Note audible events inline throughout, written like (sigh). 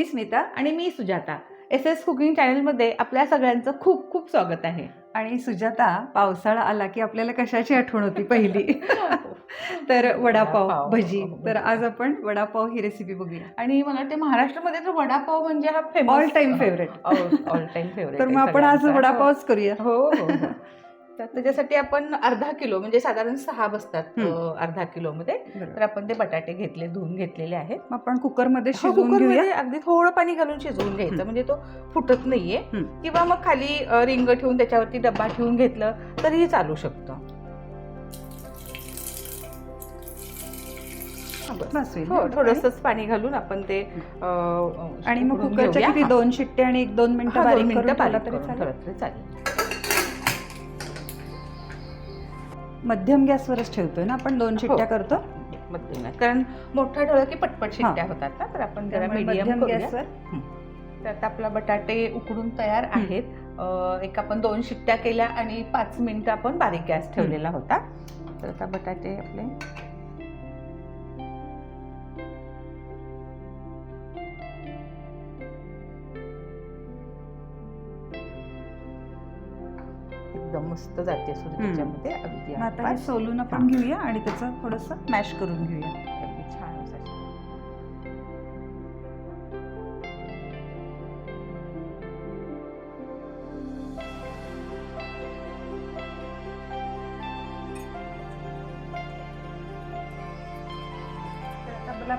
मी स्मिता आणि मी Sujata. S S cooking चॅनलमध्ये आपल्या सगळ्यांचं खूप खूप स्वागत आहे. आणि सुजाता पावसाळा आला की आपल्याला कशाची आठवण होती पहिली? (laughs) तर वडापाव भजी. हो, तर. आज आपण वडापाव ही रेसिपी बघूया. आणि मला वाटते महाराष्ट्रामध्ये तर वडापाव म्हणजे हा all time favourite all time favourite तर मग आपण आज वडापावच करूया. हो. तर त्याच्यासाठी आपण अर्धा किलो म्हणजे साधारण सहा बसतात अर्धा किलो मध्ये तर आपण ते बटाटे घेतले धुवून घेतलेले आहेत. मग आपण कुकरमध्ये हा, शिजवून घेऊया? अगदी थोडं पाणी घालून शिजवून घ्यायचं. म्हणजे तो फुटत नाहीये. किंवा मग खाली रिंग ठेवून त्याच्यावरती डब्बा ठेवून घेतलं तरीही चालू शकतं. हा? थोडंसंच पाणी घालून आपण ते आणि मग कुकरच्या. दोन शिट्टे आणि एक दोन मिनिटं बारीक मिनिटं तरी चालेल. मध्यम गॅसवरच ठेवतोय ना आपण दोन शिट्ट्या हो. करतो? मध्यम आहे. कारण मोठा ठेवलं की पटपट शिट्ट्या होतात ना तर आपण जरा मीडियम गॅसवर. तर आता आपला बटाटे उकडून तयार आहेत. एक आपण दोन शिट्ट्या केल्या आणि पाच मिनिटं आपण बारीक गॅस ठेवलेला होता. तर आता बटाटे आपले मस्त जाते. त्याच्यामध्ये अगदी आता हे. सोलून आपण घेऊया आणि त्याचं थोडंसं मॅश करून घेऊया. अगदी छान असं.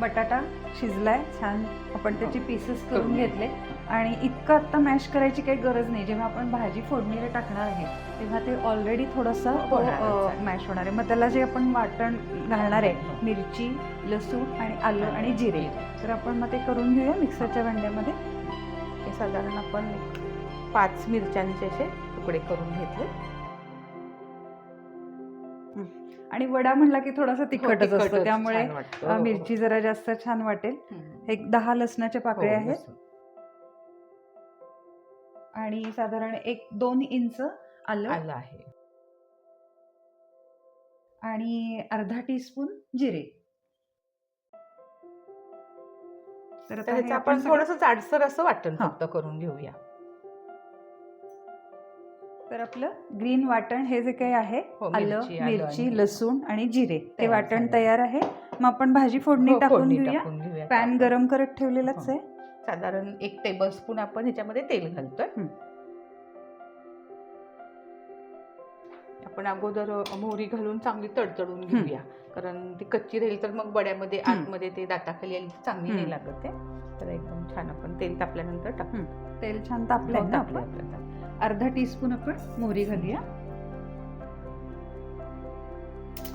बटाटा शिजलाय छान. आपण त्याचे पीसेस करून करून घेतले. आणि इतकं आता मॅश करायची काही गरज नाही. जेव्हा आपण भाजी फोडणीला टाकणार आहे तेव्हा ते ऑलरेडी थोडंसं. मॅश होणार आहे मग त्याला जे आपण वाटण घालणार आहे मिरची लसूण आणि आलं आणि जिरे तर आपण मग ते करून घेऊया मिक्सरच्या भांड्यामध्ये. हे साधारण आपण पाच मिरच्यांचे असे तुकडे करून घेतले. आणि वडा म्हणला की थोडासा तिखटच असतो. तिखटच. त्यामुळे हो, हो. मिरची जरा जास्त छान वाटेल. एक दहा लसणाच्या पाकळ्या हो, आहेत. आणि साधारण एक दोन इंच आलं. आलं आहे. आणि अर्धा टीस्पून जिरे. तर ह्याचं आपण थोडस जाडसर असं वाटण. फक्त करून घेऊया. तर आपलं ग्रीन वाटण हे जे काही आहे हो, आलं मिरची, लसूण आणि जिरे ते वाटण. तयार आहे. मग आपण भाजी फोडणी हो, टाकून फोडणी घेऊया. टाकून घेऊया. पॅन गरम करत ठेवलेलाच हो. आहे. साधारण एक टेबल स्पून आपण ह्याच्यामध्ये तेल घालतोय. हं. आपण अगोदर अ, मोहरी घालून चांगली तडतडून घेऊया. कारण ती कच्ची राहील तर मग बड्यामध्ये हं. आतमध्ये ते दाताखाली आली तर चांगली नाही हं. लागत ते. तर एकदम छान आपण तेल तापल्यानंतर टाकू. तेल छान तापलंय हो, ना आपलं. अर्धा टीस्पून आपण मोहरी घालूया.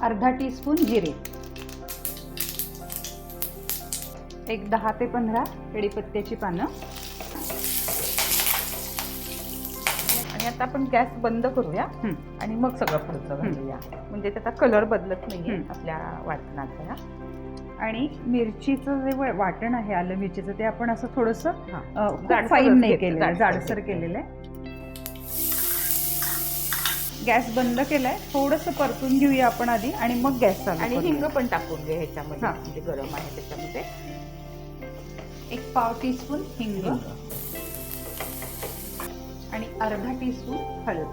अर्धा टीस्पून जिरे. एक दहा ते पंधरा कढीपत्त्याची पानं आणि आता आपण गॅस बंद करूया. आणि मग सगळं पुढचं घालूया म्हणजे त्याचा कलर बदलत नाहीये हं. आपल्या वाटणाचा. आणि मिरचीचं जे वाटण आहे आलं मिरचीचं ते आपण असं थोडंसं फाईन नाही केलेलं आहे, जाडसर. केलेलं आहे गॅस बंद केलाय थोडंसं परतून घेऊया आपण आधी आणि मग गॅस चालू आणि. हिंग पण टाकून घे ह्याच्यामध्ये. म्हणजे गरम आहे त्याच्यामध्ये एक पाव टीस्पून हिंग. आणि अर्धा टीस्पून हळद.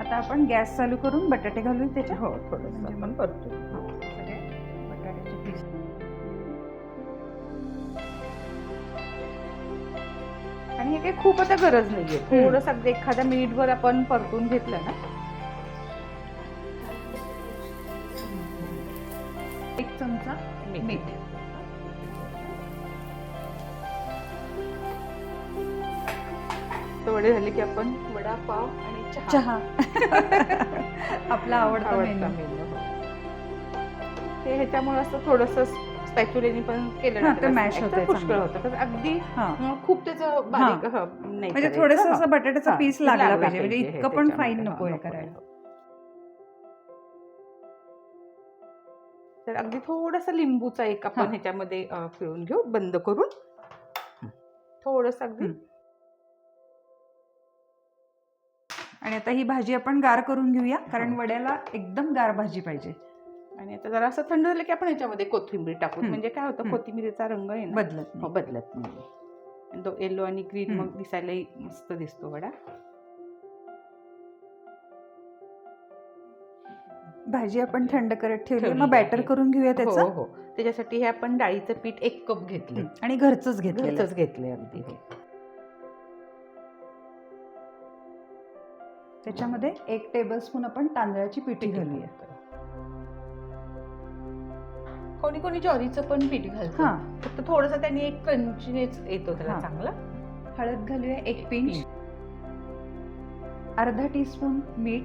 आता आपण गॅस चालू करून बटाटे घालून त्याच्यात हो थोडस म्हणजे आपण परतू. सगळे बटाट्याचे पीस आणि हे काही खूप आता गरज नाहीये. थोडस अगदी एखाद्या मिनिटभर आपण परतून घेतलं ना चमचा मीठ. वडे झाले की आपण वडा पाव आणि चहा. चहा. (laughs) आपला आवडता मेनू. मेनू हो. ह्याच्यामुळे असं थोडस स्पॅच्युलेनी पण केलं ना ते असं होतंय पुष्कळ चांगलं. होतं. अगदी हा. खूप त्याचं बारीक नाही म्हणजे. थोडस. असं बटाट्याचा पीस ते लागला पाहिजे. म्हणजे इतकं पण. फाईन नको हे नको. करायला. तर अगदी थोडासा लिंबूचा एक आपण. ह्याच्यामध्ये पिळून घेऊ बंद करून थोडस अगदी. आणि आता ही भाजी आपण गार करून घेऊया कारण. वड्याला एकदम गार भाजी पाहिजे आणि आता जरा असं थंड झालं की आपण याच्यामध्ये कोथिंबीर टाकू. म्हणजे काय होतं. कोथिंबीरीचा रंग आहे बदलत हो. बदलत नाही येलो आणि ग्रीन. मग दिसायलाही मस्त दिसतो वडा भाजी आपण थंड करत ठेवली ठेवली मग बॅटर आहे. करून घेऊया हो त्याचं? हो. त्याच्यासाठी हे आपण डाळीचं पीठ एक कप घेतले. आणि घरचंच घेतलेलं. घरचंच घेतले अगदी हो. त्याच्यामध्ये एक टेबलस्पून आपण तांदळाची पिठी घालूया. कोणी कोणी ज्वारीचं पण पीठ घालतं. हा. फक्त थोडस त्यांनी एक क्रंचीनेच येतो त्याला हा. चांगला. हळद घालूया एक पिंच. अर्धा टीस्पून मीठ.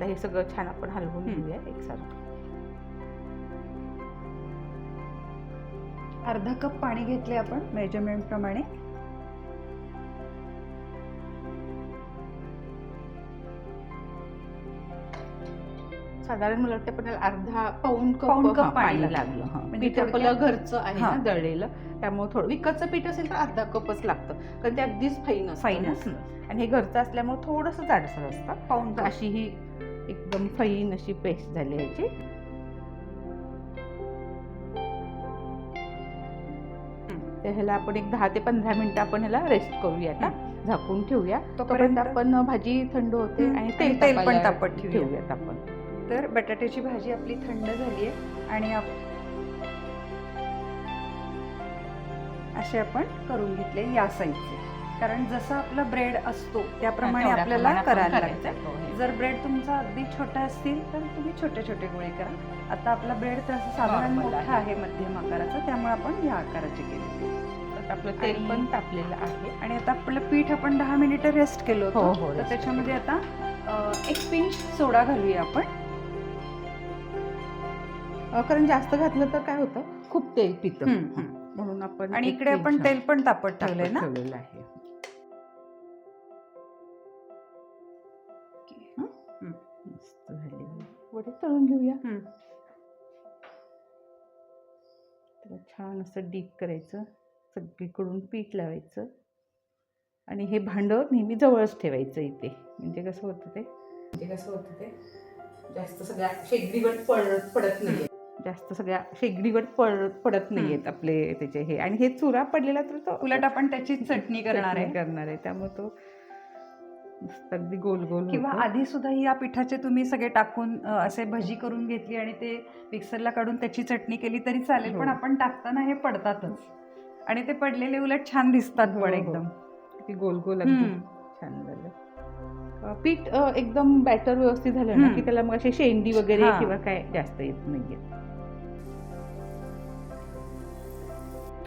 आता हे सगळं छान आपण हलवून. घेऊया एकसारखं अर्धा कप पाणी घेतले आपण मेजरमेंट प्रमाणे साधारण मला वाटतं पण त्याला अर्धा पाऊन कप कप पाणी लागलं. म्हणजे पीठ आपलं घरचं आहे. ना दळलेलं त्यामुळे थोडं विकतचं पीठ असेल तर अर्धा कपच लागतं कारण ते अगदीच फाईन फाईन. असतं आणि हे घरचं असल्यामुळे थोडंसं जाडसर असतं कप अशी ही एकदम फाईन अशी पेस्ट झाली याची तर ह्याला आपण एक दहा ते पंधरा मिनिटं आपण ह्याला रेस्ट करूया आता. झाकून ठेवूया. तोपर्यंत आपण भाजी थंड होते. आणि तेल तेल पण तापत ठेवूया. ठेवूयात आपण. तर बटाट्याची भाजी आपली थंड झाली आहे आणि असे आपण करून घेतले या साईजचे कारण जसा आपला ब्रेड असतो त्याप्रमाणे आपल्याला करायला. लागतं. हो. जर ब्रेड तुमचा अगदी छोटा असतील तर तुम्ही छोटे छोटे गोळे करा. आता आपला ब्रेड तसं साधारण मोठा आहे. मध्यम आकाराचा त्यामुळे आपण या आकाराचे केले तर आपलं तेल पण तापलेलं आहे. आणि आता आपलं पीठ आपण दहा मिनिटं रेस्ट केलं हो, होतं हो, तर त्याच्यामध्ये आता एक पिंच सोडा घालूया आपण. कारण जास्त घातलं तर काय होतं? खूप तेल पितं. म्हणून आपण आणि इकडे आपण तेल पण तापत ठेवलंय ना? आहे. वडे तळून घेऊया. त्याला छान असं डीप करायचं सगळीकडून पीठ लावायचं आणि हे भांडं नेहमी जवळच ठेवायचं इथे. म्हणजे कसं होतं ते? म्हणजे कसं होतं ते? जास्त सगळ्या शेगडीवर पडत पडत नाहीये. जास्त सगळ्या शेगडीवर पडत पडत नाहीयेत आपले त्याचे हे. आणि हे चुरा पडलेला तर तो उलट आपण त्याची चटणी करणार आहे. करणार आहे. त्यामुळे तो अगदी गोल गोल किंवा. आधी सुद्धा या पिठाचे तुम्ही सगळे टाकून असे भजी करून घेतली आणि ते मिक्सरला काढून त्याची चटणी केली तरी चालेल पण हो. आपण टाकताना हे पडतातच आणि ते पडलेले उलट छान दिसतात हो, पण हो. एकदम किती गोल गोल. छान झालं पीठ एकदम बॅटर व्यवस्थित झालं ना. की त्याला मग अशी शेंडी वगैरे हा. किंवा काय जास्त येत नाहीये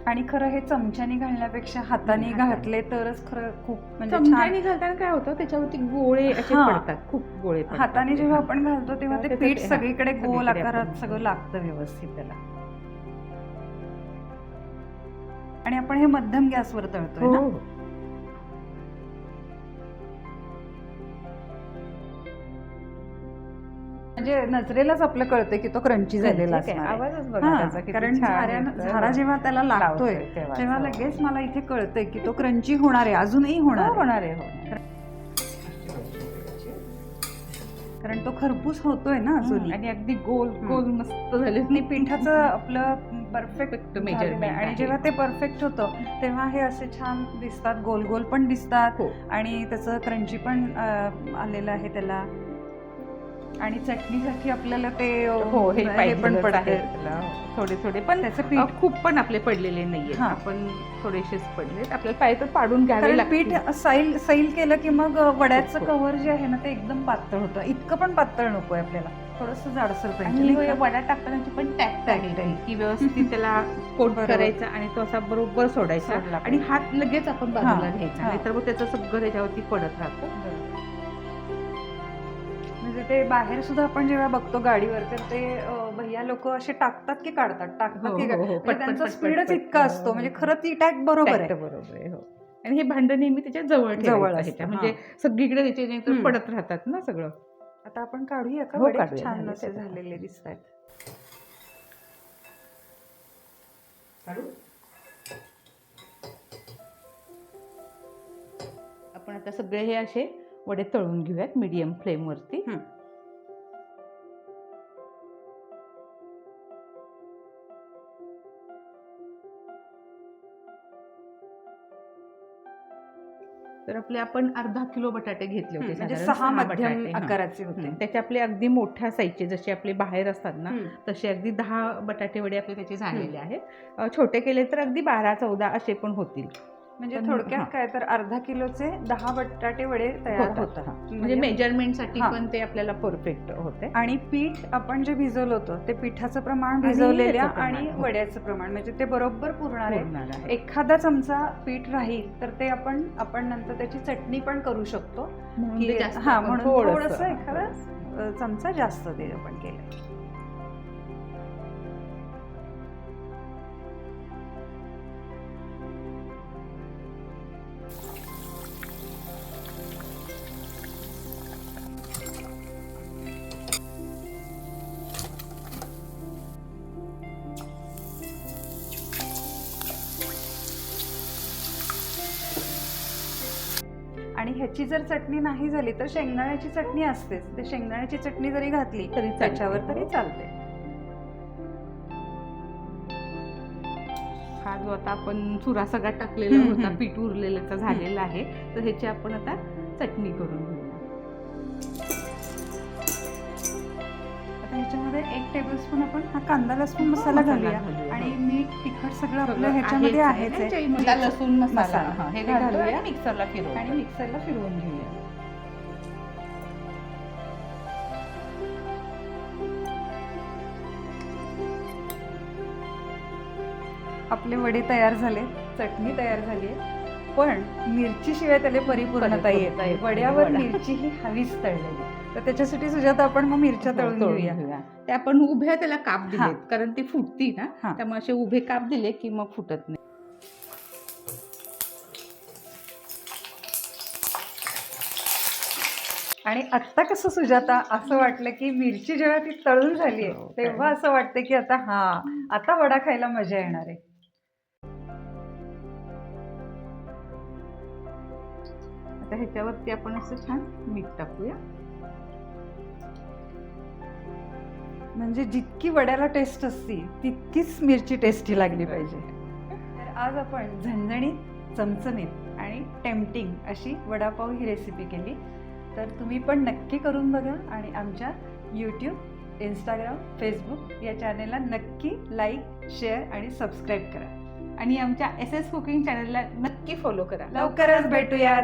आणि खरं हे चमच्याने घालण्यापेक्षा हाताने. घातले तरच खरं खूप म्हणजे चमच्याने घालताना काय होतं त्याच्यावरती गोळे असे. पडतात खूप गोळे हाताने. जेव्हा. आपण घालतो तेव्हा ते पीठ सगळीकडे गोल आकारात सगळं लागतं व्यवस्थित त्याला आणि आपण हे मध्यम गॅसवर तळतोय म्हणजे नजरेलाच आपलं कळतंय की तो क्रंची झालेला. आवाजच हा, कारण. झारा जेव्हा त्याला लागतोय तेव्हा. हो. लगेच मला इथे कळतंय की तो क्रंची होणार आहे अजूनही होणार हो. होणार आहे आहे. कारण तो खरपूस होतोय ना अजूनही आणि अगदी गोल गोल मस्त झाले पिठाचं आपलं परफेक्ट measurement आणि. जेव्हा ते परफेक्ट होतं तेव्हा हे असे छान दिसतात गोल गोल पण दिसतात हो. आणि त्याचं क्रंची पण आलेलं आहे त्याला आणि चटणीसाठी आपल्याला ते हो हे पण पडते. त्याला. थोडे थोडे. पण त्याचं पीठ. खूप पण आपले पडलेले नाहीये हा. आपण थोडेसेच पडलेत. आपल्याला पाहिजे तर पाडून घ्यावे पीठ सैल सैल केलं की मग वड्याचं हो. कव्हर जे आहे ना ते एकदम पातळ होतं. इतकं पण पातळ नकोय आपल्याला. थोडस जाडसर पाहिजे? वडा टाकतानाची पण Tact आहे. की व्यवस्थित त्याला (laughs) कोट. करायचा आणि तो असा बरोबर सोडायचा. आणि हात लगेच आपण बाजूला हा, घ्यायचा. हा. नाहीतर मग त्याचं सगळं त्याच्यावरती पडत राहतं. म्हणजे ते बाहेर सुद्धा आपण जेव्हा बघतो गाडीवर तर ते भैया लोक असे टाकतात की काढतात टाकतात हो, की हो, काढतात. हो. म्हणजे त्यांचा स्पीडच. इतका असतो म्हणजे खरं ती टॅग बरोबर आहे बरोबर आहे हो आणि हे भांड नेहमी त्याच्याजवळ जवळ असतं, म्हणजे सगळीकडे त्याचे. पडत राहतात ना सगळं आता आपण काढूया का वडे? छान असे. झालेले दिसत आहेत आपण आता सगळे हे असे वडे तळून घेऊयात मीडियम फ्लेमवरती तर आपले आपण अर्धा किलो बटाटे घेतले होते म्हणजे सहा मध्यम आकाराचे होते. त्याचे आपले अगदी मोठ्या साईजचे जसे आपले बाहेर असतात ना तसे अगदी दहा बटाटे वडे आपले त्याचे झालेले आहेत. छोटे केले तर अगदी बारा चौदा असे पण होतील. म्हणजे थोडक्यात हां. काय तर अर्धा किलोचे दहा बटाटे वडे तयार होतात, हां. म्हणजे म्हणजे- मेजरमेंटसाठी हां. पण ते आपल्याला परफेक्ट होते आणि पीठ आपण जे भिजवलं होतं ते पिठाचं प्रमाण भिजवलेल्या आणि हो. वड्याचं प्रमाण म्हणजे ते बरोबर पुरणार आहे. एखादा चमचा पीठ राहील तर ते आपण आपण नंतर त्याची चटणी पण करू शकतो हा म्हणून थोडंसं, हां, एखादा चमचा जास्त ते आपण केलं आणि ह्याची जर चटणी नाही झाली तर शेंगदाण्याची चटणी असतेच ते शेंगदाण्याची चटणी जरी घातली तरी. त्याच्यावर तरी चालते हा जो आता आपण चुरा सगळा टाकलेला होता. पीठ उरलेल्याचा झालेला आहे तर ह्याची आपण आता चटणी करून घेऊया आता ह्याच्यामध्ये एक टेबलस्पून आपण हा कांदा लसूण मसाला मसाला घालूया घालूया, आणि हो. मीठ तिखट सगळं आपलं ह्याच्यामध्ये आहेच आहे. आहे. लसूण मसाला मसाला. हा, हे हे घालूया मिक्सरला फिरवू आणि मिक्सरला फिरवून घेऊया आपले वडे तयार झाले चटणी तयार झाली आहे पण मिरची शिवाय त्याला परिपूर्णता येत परिपूर्णता नाही येत नाही. वड्यावर वडा. मिरची ही हवीच तळलेली तर त्याच्यासाठी सुजाता आपण मग मिरच्या तळून घेऊया. ते आपण उभ्या त्याला काप हा. दिलेत कारण ती फुटती ना हा. त्यामुळे असे उभे काप दिले की मग फुटत नाही. आणि आत्ता कसं सुजाता असं वाटलं की मिरची जेव्हा ती तळून झाली हो, आहे तेव्हा असं वाटतं की आता हा आता वडा खायला मजा येणार आहे. आता ह्याच्यावरती आपण असं छान मीठ टाकूया. म्हणजे जितकी वड्याला टेस्ट असती तितकीच मिरची टेस्टी लागली पाहिजे. तर आज आपण झणझणीत चमचमीत आणि टेम्पटिंग अशी वडापाव ही रेसिपी केली. तर तुम्ही पण नक्की करून बघा आणि आमच्या यूट्यूब इंस्टाग्राम फेसबुक या चॅनेलला नक्की लाईक शेअर आणि सबस्क्राईब करा. आणि आमच्या एस एस कुकिंग चॅनलला नक्की फॉलो करा. लवकरच भेटूयात.